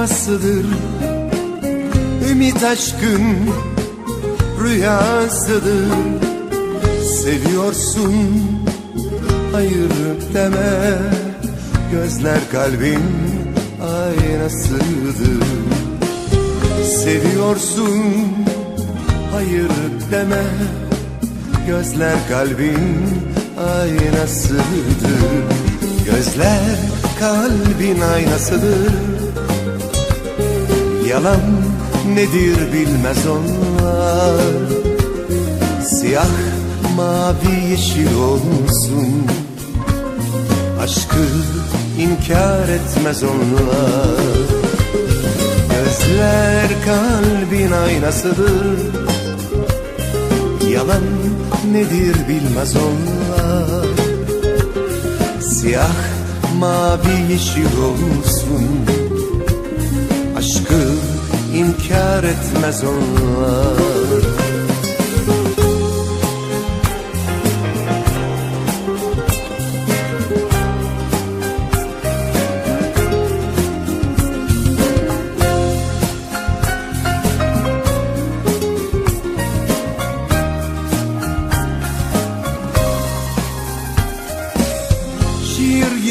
aynasıdır Ümit aşkın rüyasıdır. Seviyorsun hayır deme Gözler kalbin aynasıdır. Seviyorsun hayır deme Gözler kalbin aynasıdır. Gözler kalbin aynasıdır. Yalan nedir bilmez onlar. Siyah mavi yeşil olsun. Aşkı inkar etmez onlar. Gözler kalbin aynasıdır. Yalan nedir bilmez onlar. Siyah mavi yeşil olsun. Aşkı inkar etmez onlar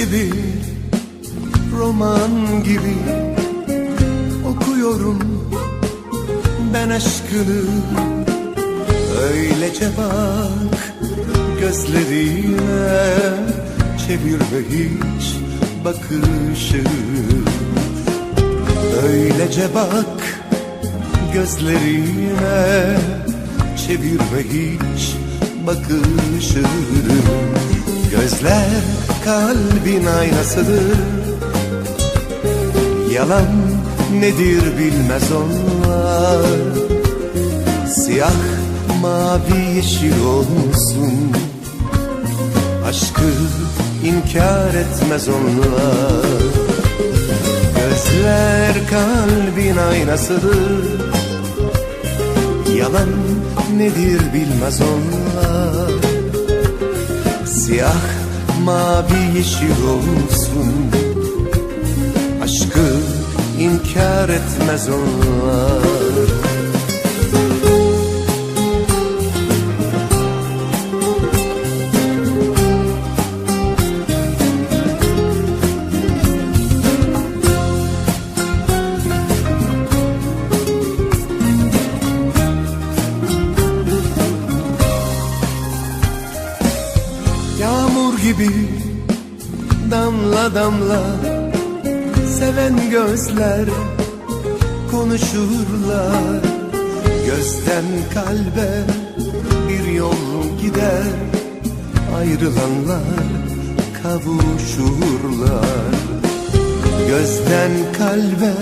gibi, roman gibi okuyorum ben aşkını. Öylece bak gözlerime çevirme hiç bakışı. Öylece bak gözlerime çevirme hiç bakışını Gözler kalbin aynasıdır. Yalan nedir bilmez onlar. Siyah mavi yeşil olsun. Aşkı inkar etmez onlar. Gözler kalbin aynasıdır. Yalan nedir bilmez onlar Siyah mavi yeşil olsun. Aşkı inkar etmez onlar gibi damla damla Seven gözler konuşurlar. Gözden kalbe bir yol gider Ayrılanlar kavuşurlar. Gözden kalbe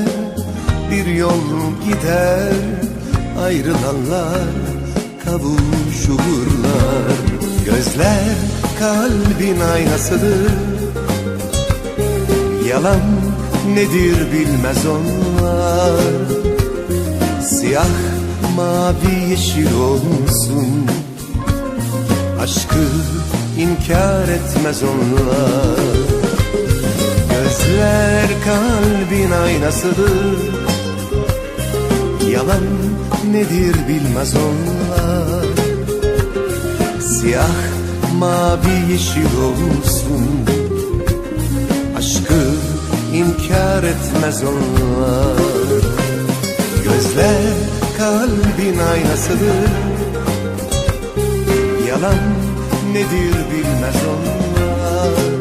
bir yol gider Ayrılanlar kavuşurlar. Gözler kalbin aynasıdır. Yalan nedir bilmez onlar. Siyah mavi yeşil olsun. Aşkı inkar etmez onlar. Gözler kalbin aynasıdır. Yalan nedir bilmez onlar. Siyah mavi yeşil olsun. Aşkı inkar etmez onlar. Gözler kalbin aynasıdır. Yalan nedir bilmez onlar